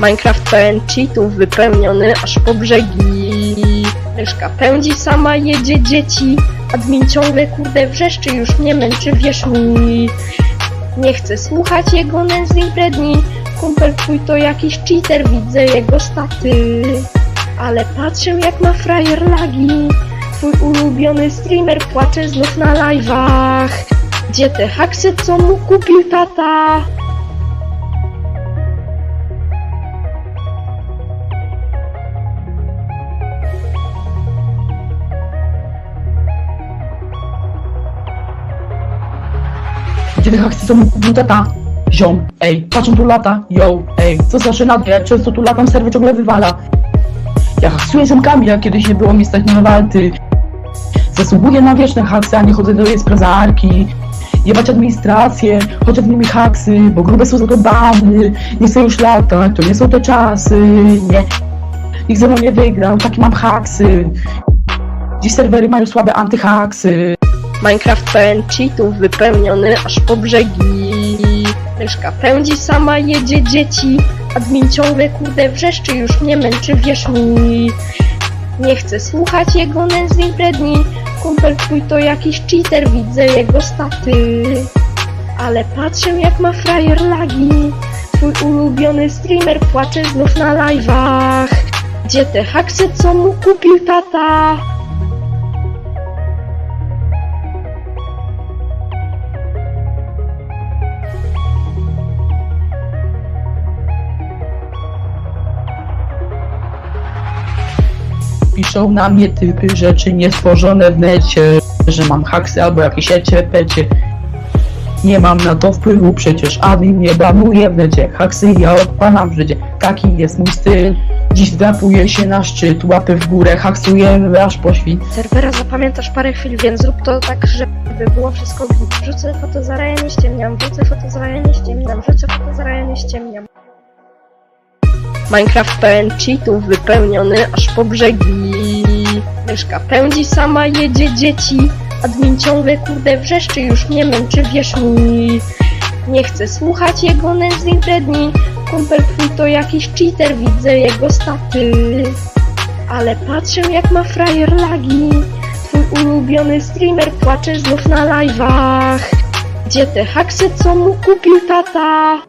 Minecraft pełen cheatów, wypełniony aż po brzegi. Myszka pędzi, sama jedzie dzieci. Admin ciągle kurde wrzeszczy, już mnie męczy, wierz mi. Nie chcę słuchać jego nędznej bredni. Kumpel twój to jakiś cheater, widzę jego staty. Ale patrzę jak ma frajer lagi. Twój ulubiony streamer płacze znów na live'ach. Gdzie te haksy, co mu kupił tata? Tych akcji są tata? Ziom, ej, patrzą tu lata, yo, ej, co za żenady, jak często tu latam, serwer ciągle wywala. Ja haksuję zamkami, jak kiedyś nie było mi stać na walty. Zasługuję na wieczne haksy, a nie chodzę do jej sprawdzarki. Jebać administrację, chodzę w nimi haksy, bo grube są to bany. Nie chcę już latać, to nie są te czasy, nie. Nikt ze mną nie wygrał, takie mam haksy. Dziś serwery mają słabe antyhaksy. Minecraft pełen cheatów, wypełniony aż po brzegi. Myszka pędzi, sama jedzie dzieci. Admin ciągle kurde wrzeszczy, już mnie męczy, wierz mi. Nie chcę słuchać jego nędznej bredni. Kumpel twój to jakiś cheater, widzę jego staty. Ale patrzę jak ma frajer lagi. Twój ulubiony streamer płacze znów na live'ach. Gdzie te haksy, co mu kupił tata? Piszą na mnie typy rzeczy niestworzone w necie, że mam haksy albo jakieś ecie, pecie. Nie mam na to wpływu, przecież admin mnie banuje w necie. Haksy ja odpalam w życie, taki jest mój styl. Dziś drapuję się na szczyt, łapy w górę, haksuję aż po świt. Serwera zapamiętasz parę chwil, więc zrób to tak, żeby było wszystko git. Wrzucę foto z raja, nie ściemniam, wrzucę foto z raja, nie ściemniam, wrzucę foto z raja, nie ściemniam. Minecraft pełen cheatów, wypełniony aż po brzegi. Myszka pędzi, sama jedzie dzieci. Admin ciągle kurde wrzeszczy, już mnie męczy, wierz mi. Nie chcę słuchać jego nędznej bredni. Kumpel twój to jakiś cheater, widzę jego staty. Ale patrzę jak ma frajer lagi. Twój ulubiony streamer płacze znów na live'ach. Gdzie te haksy, co mu kupił tata?